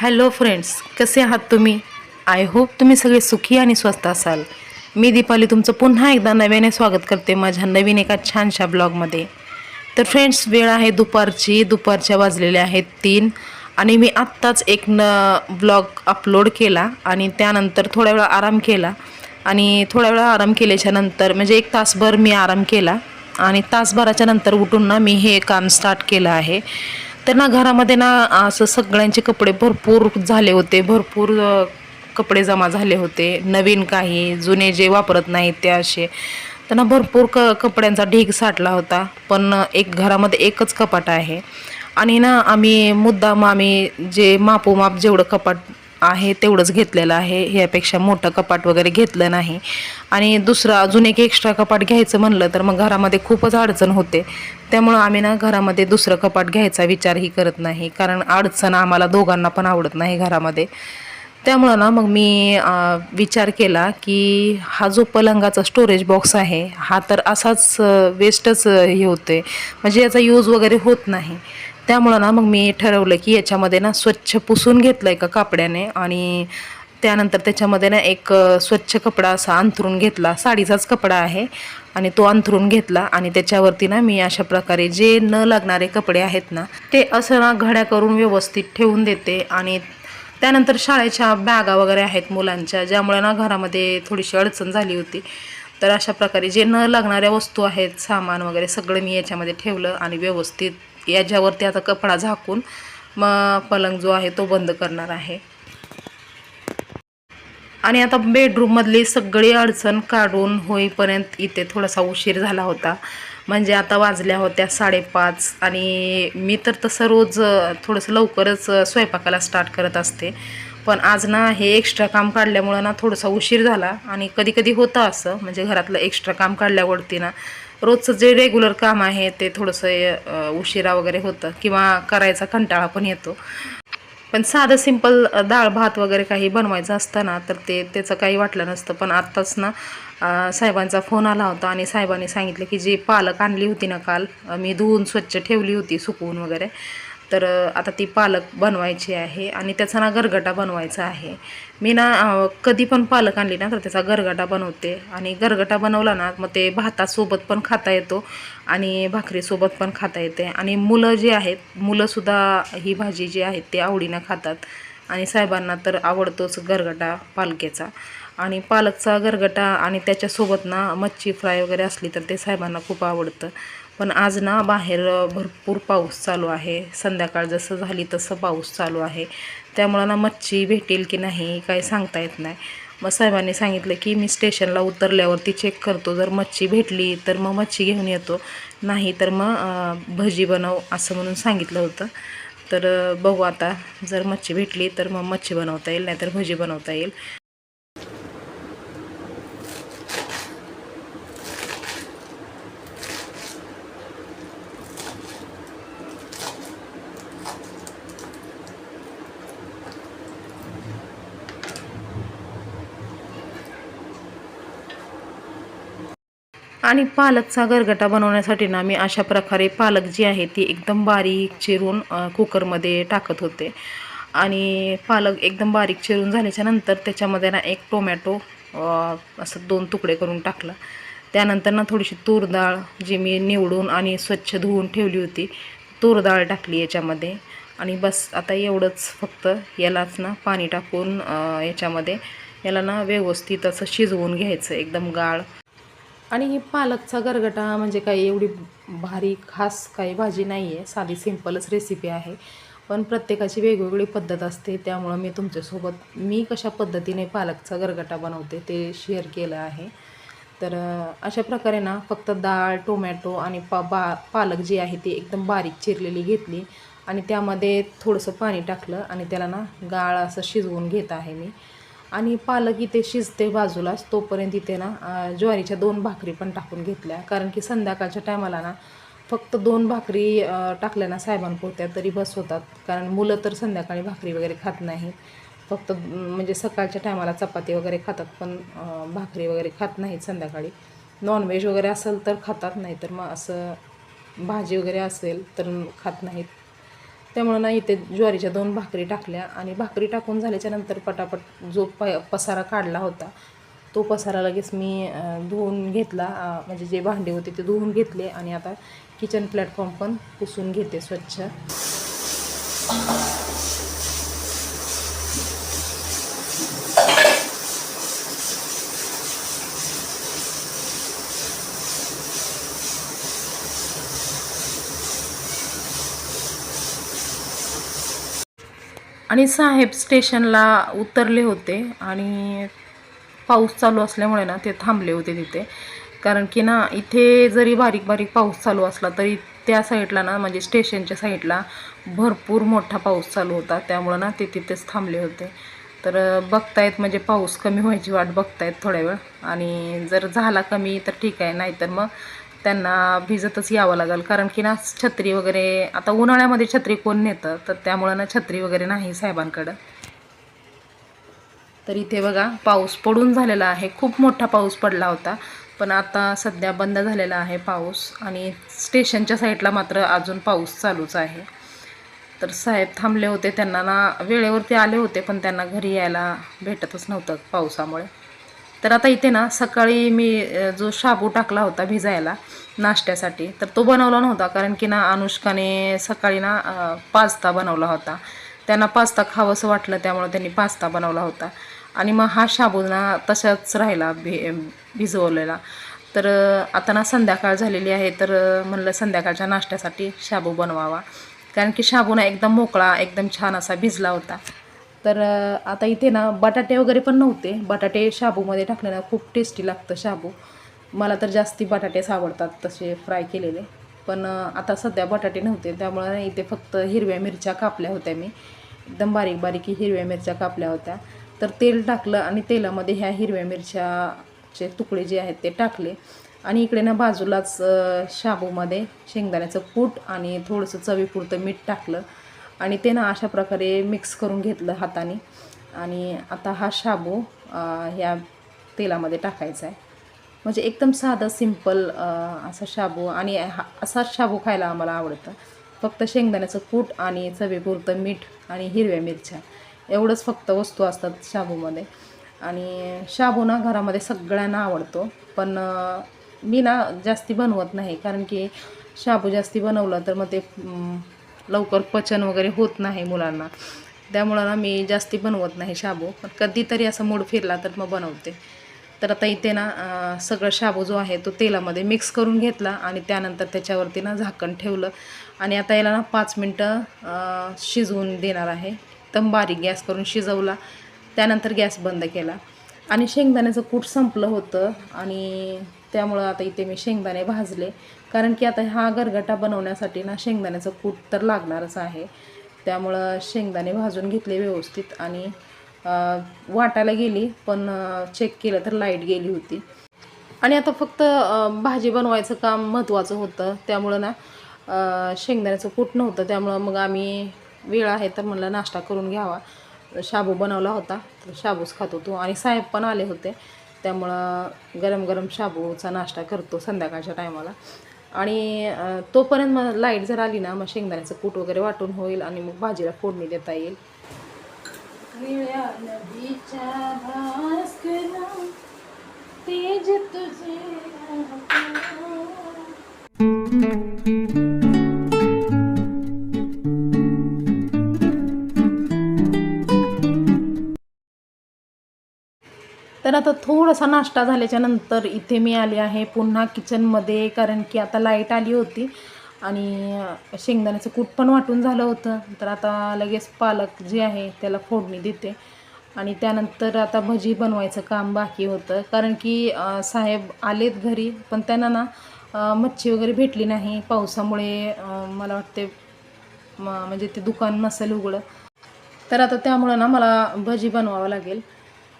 Hello friends कसे आहात तुम्ही? आय होप तुम्ही सगळे सुखी आणि स्वस्त असाल. मी दीपाली तुमचं पुन्हा एकदा नव्याने स्वागत करते माझ्या नवीन एका छानशा ब्लॉगमध्ये. तर फ्रेंड्स वेळ आहे दुपारची. दुपारच्या वाजलेल्या आहेत तीन. आणि मी आत्ताच एक न ब्लॉग अपलोड केला आणि त्यानंतर थोड्या वेळा आराम केला. आणि थोड्या वेळा आराम केल्याच्यानंतर म्हणजे एक तासभर मी आराम केला. आणि तासभराच्या नंतर उठून ना मी हे काम स्टार्ट केलं आहे. तर ना घरामध्ये ना असं सगळ्यांचे कपडे भरपूर झाले होते भरपूर कपडे जमा झाले होते. नवीन काही जुने जे वापरत नाहीत ते असे. तर ना भरपूर क कपड्यांचा ढीग साठला होता. पण एक घरामध्ये एकच कपाट आहे. आणि ना आम्ही मुद्दाम आम्ही जे मापोमाप जेवढं कपाट आहे तेवढंच घेतलेलं आहे. ह्यापेक्षा मोठं कपाट वगैरे घेतलं नाही. आणि दुसरं अजून एक एक्स्ट्रा कपाट घ्यायचं म्हणलं तर मग घरामध्ये खूपच अडचण होते. त्यामुळं आम्ही ना घरामध्ये दुसरं कपाट घ्यायचा विचारही करत नाही. कारण अडचण आम्हाला दोघांना पण आवडत नाही घरामध्ये. त्यामुळं ना मग मी विचार केला की हा जो पलंगाचा स्टोरेज बॉक्स आहे हा तर असाच वेस्टच हे होते म्हणजे याचा यूज वगैरे होत नाही. त्यामुळं ना मग मी ठरवलं की याच्यामध्ये ना स्वच्छ पुसून घेतलं एका कापड्याने आणि त्यानंतर त्याच्यामध्ये ना एक स्वच्छ कपडा असा अंथरून घेतला. साडीचाच कपडा आहे आणि तो अंथरून घेतला आणि त्याच्यावरती ना मी अशा प्रकारे जे न लागणारे कपडे आहेत ना ते असं ना घड्या करून व्यवस्थित ठेवून देते आणि त्यानंतर शाळेच्या बॅगा वगैरे आहेत मुलांच्या ज्यामुळे ना घरामध्ये थोडीशी अडचण झाली होती. तर अशा प्रकारे जे न लागणाऱ्या वस्तू आहेत सामान वगैरे सगळं मी याच्यामध्ये ठेवलं आणि व्यवस्थित याच्यावरती आता कपडा झाकून मग पलंग जो आहे तो बंद करणार आहे. आणि आता बेडरूममधली सगळी अडचण काढून होईपर्यंत इथे थोडासा उशीर झाला होता. म्हणजे आता वाजल्या होत्या साडेपाच आणि मी तर तसं रोज थोडंसं लवकरच स्वयंपाकाला स्टार्ट करत असते. पण आज ना हे एक्स्ट्रा काम काढल्यामुळं ना थोडासा उशीर झाला आणि कधी कधी होतं असं म्हणजे घरातलं एक्स्ट्रा काम काढल्यावरती ना रोजचं जे रेग्युलर काम आहे ते थोडंसं उशिरा वगैरे होतं किंवा करायचा कंटाळा पण येतो. पण साधं सिंपल डाळ भात वगैरे काही बनवायचं असतं ना तर ते त्याचं काही वाटलं नसतं. पण आत्ताच ना साहेबांचा फोन आला होता आणि साहेबांनी सांगितलं की जी पालक आणली होती ना काल मी धुवून स्वच्छ ठेवली होती सुकवून वगैरे. तर आता ती पालक बनवायची आहे आणि त्याचा ना गरगटा बनवायचा आहे. मी ना कधी पण पालक आणली ना तर त्याचा गरगटा बनवते. आणि गरगटा बनवला ना मग ते भातासोबत पण खाता येतो आणि भाकरीसोबत पण खाता येते. आणि मुलं जी आहेत मुलंसुद्धा ही भाजी जी आहेत ते आवडीनं खातात. आणि साहेबांना तर आवडतोच गरगटा पालकेचा. आणि पालकचा गरगटा आणि त्याच्यासोबत ना मच्छी फ्राय वगैरे असली तर ते साहेबांना खूप आवडतं. पण आज ना बाहेर भरपूर पाऊस चालू आहे. संध्याकाळ जसं झाली तसं पाऊस चालू आहे. त्यामुळं ना मच्छी भेटेल की नाही काही सांगता येत नाही. मग साहेबांनी सांगितलं की मी स्टेशनला उतरल्यावरती चेक करतो. जर मच्छी भेटली तर मग मच्छी घेऊन येतो. नाही तर मग भजी बनव असं म्हणून सांगितलं होतं. तर बघू आता जर मच्छी भेटली तर मग मच्छी बनवता येईल नाहीतर भजी बनवता येईल. आणि पालकचा गरगटा बनवण्यासाठी ना मी अशा प्रकारे पालक जी आहे ती एकदम बारीक चिरून कुकरमध्ये टाकत होते. आणि पालक एकदम बारीक चिरून झाल्याच्यानंतर त्याच्यामध्ये ना एक टोमॅटो असं दोन तुकडे करून टाकला. त्यानंतर ना थोडीशी तूर डाळ जी मी निवडून आणि स्वच्छ धुवून ठेवली होती तूर डाळ टाकली याच्यामध्ये. आणि बस आता एवढंच फक्त यालाच ना पाणी टाकून याच्यामध्ये याला ना व्यवस्थित असं शिजवून घ्यायचं एकदम गाळ. आणि ही पालकचा गरगटा म्हणजे काही एवढी भारी खास काही भाजी नाही आहे साधी सिंपलच रेसिपी आहे. पण प्रत्येकाची वेगवेगळी पद्धत असते. त्यामुळं मी तुमच्यासोबत मी कशा पद्धतीने पालकचा गरगटा बनवते ते शेअर केलं आहे. तर अशा प्रकारे ना फक्त डाळ टोमॅटो आणि पा बा पालक जी आहे ती एकदम बारीक चिरलेली घेतली आणि त्यामध्ये थोडंसं पाणी टाकलं आणि त्याला ना गाळ असं शिजवून घेत आहे मी. आणि पालक इथे शिजते बाजूलाच तोपर्यंत इथे ना ज्वारीच्या दोन भाकरी पण टाकून घेतल्या. कारण की संध्याकाळच्या टायमाला ना फक्त दोन भाकरी टाकल्या ना साहेबांपुरत्या तरी बस होतात. कारण मुलं तर संध्याकाळी भाकरी वगैरे खात नाहीत फक्त म्हणजे सकाळच्या टायमाला चपाती वगैरे खातात पण भाकरी वगैरे खात नाहीत संध्याकाळी. नॉनव्हेज वगैरे असेल तर खातात नाही तर मग असं भाजी वगैरे असेल तर खात नाहीत. त्यामुळं ना इथे ज्वारीच्या दोन भाकरी टाकल्या आणि भाकरी टाकून झाल्याच्यानंतर पटापट जो प पसारा काढला होता तो पसारा लगेच मी धुवून घेतला. म्हणजे जे भांडे होते ते धुवून घेतले आणि आता किचन प्लॅटफॉर्म पण पुसून घेते स्वच्छ. आणि साहेब स्टेशनला उतरले होते आणि पाऊस चालू असल्यामुळे ना ते थांबले होते तिथे. कारण की ना इथे जरी बारीक बारीक पाऊस चालू असला तरी त्या साईडला ना म्हणजे स्टेशनच्या साईडला भरपूर मोठा पाऊस चालू होता. त्यामुळं ना ते तिथेच थांबले होते. तर बघतायत म्हणजे पाऊस कमी व्हायची वाट बघतायत थोड्या वेळ. आणि जर झाला कमी तर ठीक आहे नाहीतर मग त्यांना भिजतच यावं लागेल. कारण की ना छत्री वगैरे आता उन्हाळ्यामध्ये छत्री कोण नेतं? तर त्यामुळं ना छत्री वगैरे नाही साहेबांकडं. तर इथे बघा पाऊस पडून झालेला आहे. खूप मोठा पाऊस पडला होता. पण आता सध्या बंद झालेला आहे पाऊस. आणि स्टेशनच्या साईडला मात्र अजून पाऊस चालूच आहे. तर साहेब थांबले होते. त्यांना ना वेळेवरती आले होते पण त्यांना घरी यायला भेटतच नव्हतं पावसामुळे. तर आता इथे ना सकाळी मी जो शाबू टाकला होता भिजायला नाश्त्यासाठी तर तो बनवला नव्हता. कारण की ना अनुष्काने सकाळी ना पास्ता बनवला होता. त्यांना पास्ता खावंसं वाटलं त्यामुळे त्यांनी पास्ता बनवला होता. आणि मग हा शाबू ना तशाच राहिला भि भिजवलेला. तर आता ना संध्याकाळ झालेली आहे. तर म्हणलं संध्याकाळच्या नाश्त्यासाठी शाबू बनवावा. कारण की शाबू ना एकदम मोकळा एकदम छान असा भिजला होता. तर आता इथे ना बटाटे वगैरे पण नव्हते. बटाटे शाबूमध्ये टाकले खूप टेस्टी लागतं शाबू. मला तर जास्ती बटाटेच आवडतात तसे फ्राय केलेले. पण आता सध्या बटाटे नव्हते. त्यामुळे इथे फक्त हिरव्या मिरच्या कापल्या होत्या मी. एकदम बारीक बारीक हिरव्या मिरच्या कापल्या होत्या. तर तेल टाकलं आणि तेलामध्ये ह्या हिरव्या मिरच्याचे तुकडे जे आहेत ते टाकले. आणि इकडे ना बाजूलाच शाबूमध्ये शेंगदाण्याचं कूट आणि थोडंसं चवीपुरतं मीठ टाकलं. आणि ते ना अशा प्रकारे मिक्स करून घेतलं हाताने. आणि आता हा शाबू ह्या तेलामध्ये टाकायचा आहे म्हणजे एकदम साधं सिंपल असा शाबू आणि हा असाच शाबू खायला आम्हाला आवडतं. फक्त शेंगदाण्याचं कूट आणि चवीपुरतं मीठ आणि हिरव्या मिरच्या. एवढंच फक्त वस्तू असतात शाबूमध्ये आणि शाबू ना घरामध्ये सगळ्यांना आवडतो. पण मी ना जास्ती बनवत नाही. कारण की शाबू जास्ती बनवलं तर मग ते लवकर पचन वगैरे होत नाही मुलांना. त्यामुळं ना मी जास्ती बनवत नाही शाबू. पण कधीतरी असं मूड फिरला तर मग बनवते. तर आता इथे ना सगळं शाबू जो आहे तो तेलामध्ये मिक्स करून घेतला आणि त्यानंतर त्याच्यावरती ना झाकण ठेवलं. आणि आता याला ना पाच मिनटं शिजवून देणार आहे. एकदम बारीक गॅस करून शिजवला. त्यानंतर गॅस बंद केला. आणि शेंगदाण्याचं कूट संपलं होतं. आणि त्यामुळं आता इथे मी शेंगदाणे भाजले. कारण की आता हा गरगटा बनवण्यासाठी ना शेंगदाण्याचं कूट तर लागणारच आहे. त्यामुळं शेंगदाणे भाजून घेतले व्यवस्थित आणि वाटायला गेली पण चेक केलं तर लाइट गेली होती. आणि आता फक्त भाजी बनवायचं काम महत्त्वाचं होतं. त्यामुळं ना शेंगदाण्याचं कूट नव्हतं. त्यामुळं मग आम्ही वेळ आहे तर म्हणलं नाश्ता करून घ्यावा. शाबू बनवला होता तर शाबूच खात होतो आणि साहेब पण आले होते. त्यामुळं गरम गरम शाबूचा नाश्ता करतो संध्याकाळच्या टायमाला आणि तोपर्यंत मग लाइट जर आली ना मग शेंगदाण्याचं कूट वगैरे वाटून होईल आणि मग भाजीला फोडणी देता येईल. तेज तुझे तर आता थोडासा नाश्ता झाल्याच्यानंतर इथे मी आले आहे पुन्हा किचनमध्ये कारण की आता लाइट आली होती आणि शेंगदाण्याचं कूट पण वाटून झालं होतं. तर आता लगेच पालक जे आहे त्याला फोडणी देते. आणि त्यानंतर आता भजी बनवायचं काम बाकी होतं. कारण की साहेब आलेत घरी पण त्यांना ना मच्छी वगैरे भेटली नाही. पावसामुळे मला वाटते म- म्हणजे ते दुकान नसेल उघडं. तर आता त्यामुळं ना मला भजी बनवावं लागेल.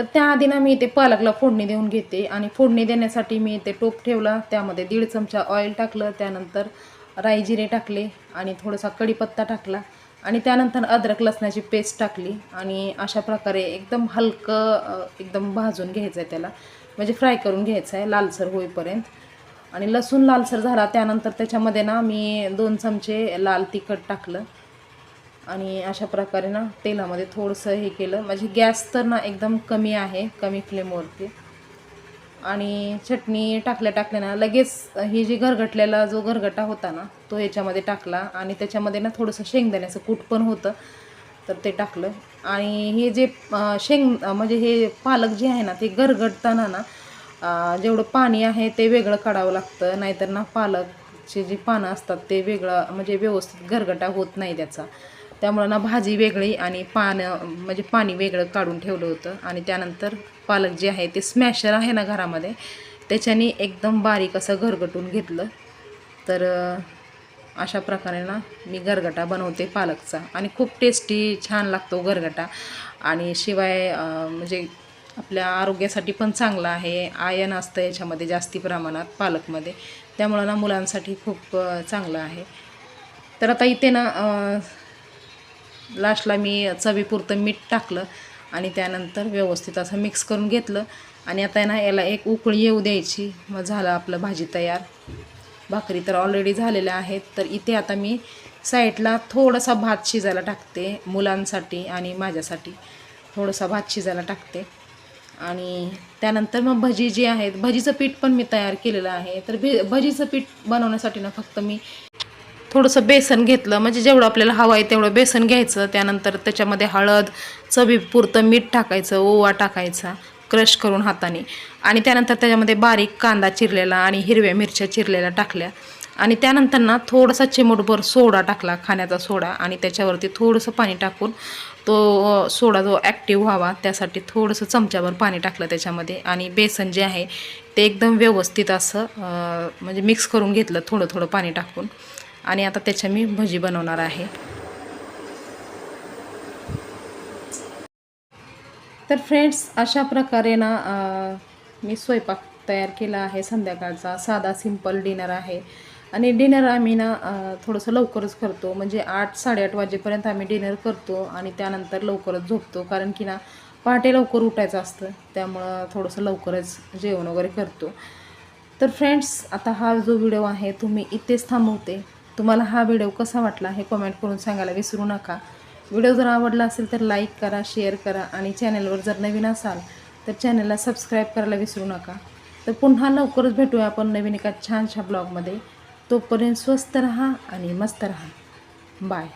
तर त्याआधी ना मी ते पालकला फोडणी देऊन घेते आणि फोडणी देण्यासाठी मी ते टोप ठेवला त्यामध्ये दीड चमचा ऑइल टाकलं त्यानंतर राई जिरे टाकले आणि थोडासा कढीपत्ता टाकला आणि त्यानंतर अद्रक लसणाची पेस्ट टाकली आणि अशा प्रकारे एकदम हलकं एकदम भाजून घ्यायचं आहे त्याला. म्हणजे फ्राय करून घ्यायचं आहे लालसर होईपर्यंत. आणि लसूण लालसर झाला त्यानंतर त्याच्यामध्ये ना मी दोन चमचे लाल तिखट टाकलं. आणि अशा प्रकारे ना तेलामध्ये थोडंसं हे केलं. म्हणजे गॅस तर ना एकदम कमी आहे कमी फ्लेमवरती. आणि चटणी टाकल्या टाकल्या ना लगेच हे जे घरगटलेला जो घरगटा होता ना तो याच्यामध्ये टाकला. आणि त्याच्यामध्ये ना थोडंसं शेंगदाण्याचं कूट पण होतं तर ते टाकलं. आणि हे जे शेंग म्हणजे हे पालक जे आहे ना ते गरगटताना ना जेवढं पाणी आहे ते वेगळं काढावं लागतं. नाहीतर ना पालकचे जी पानं असतात ते वेगळं म्हणजे व्यवस्थित गरगटा होत नाही त्याचा. त्यामुळं ना भाजी वेगळी आणि पानं म्हणजे पाणी वेगळं काढून ठेवलं होतं. आणि त्यानंतर पालक जे आहे ते स्मॅशर आहे ना घरामध्ये त्याच्याने एकदम बारीक असं घरगटून घेतलं. तर अशा प्रकारे ना मी गरगटा बनवते पालकचा. आणि खूप टेस्टी छान लागतो गरगटा. आणि शिवाय म्हणजे आपल्या आरोग्यासाठी पण चांगला आहे. आयन असतं याच्यामध्ये जास्ती प्रमाणात पालकमध्ये. त्यामुळं ना मुलांसाठी खूप चांगलं आहे. तर आता इथे ना लास्टला मी चवीपुरतं मीठ टाकलं आणि त्यानंतर व्यवस्थित असं मिक्स करून घेतलं. आणि आता आहे ना याला एक उकळी येऊ द्यायची. मग झालं आपलं भाजी तयार. भाकरी तर ऑलरेडी झालेल्या आहेत. तर इथे आता मी साईडला थोडासा भात शिजायला टाकते मुलांसाठी आणि माझ्यासाठी. थोडासा भात शिजायला टाकते. आणि त्यानंतर मग भजी जी आहेत भजीचं पीठ पण मी तयार केलेलं आहे. तर भे भजीचं पीठ बनवण्यासाठी ना फक्त मी थोडंसं बेसन घेतलं. म्हणजे जेवढं आपल्याला हवं आहे तेवढं बेसन घ्यायचं. त्यानंतर त्याच्यामध्ये हळद चवीपुरतं मीठ टाकायचं ओवा टाकायचा क्रश करून हाताने. आणि त्यानंतर त्याच्यामध्ये बारीक कांदा चिरलेला आणि हिरव्या मिरच्या चिरलेल्या टाकल्या. आणि त्यानंतर ना थोडासा चिमूटभर सोडा टाकला खाण्याचा सोडा. आणि त्याच्यावरती थोडंसं पाणी टाकून तो सोडा जो ॲक्टिव्ह व्हावा त्यासाठी थोडंसं चमच्याभर पाणी टाकलं त्याच्यामध्ये. आणि बेसन जे आहे ते एकदम व्यवस्थित असं म्हणजे मिक्स करून घेतलं थोडं थोडं पाणी टाकून. आणि आता त्याच्या मी भजी बनवणार आहे. तर फ्रेंड्स अशा प्रकारे ना मी स्वयंपाक तयार केला आहे. संध्याकाळचा साधा सिंपल डिनर आहे. आणि डिनर आम्ही ना थोडंसं लवकरच करतो. म्हणजे आठ साडेआठ वाजेपर्यंत आम्ही डिनर करतो आणि त्यानंतर लवकरच झोपतो. कारण की ना पहाटे लवकर उठायचं असतं. त्यामुळं थोडंसं लवकरच जेवण वगैरे करतो. तर फ्रेंड्स आता हा जो व्हिडिओ आहे तुम्ही इथेच थांबवते. तुम्हाला हा व्हिडिओ कसा वाटला हे कमेंट करून सांगायला विसरू नका. व्हिडिओ जर आवडला असेल तर लाईक करा शेअर करा आणि चॅनलवर जर नवीन असाल तर चॅनलला सबस्क्राईब करायला विसरू नका. तर पुन्हा लवकरच भेटूया आपण नवीन एका छानशा ब्लॉगमध्ये तोपर्यंत स्वस्त रहा आणि मस्त रहा. बाय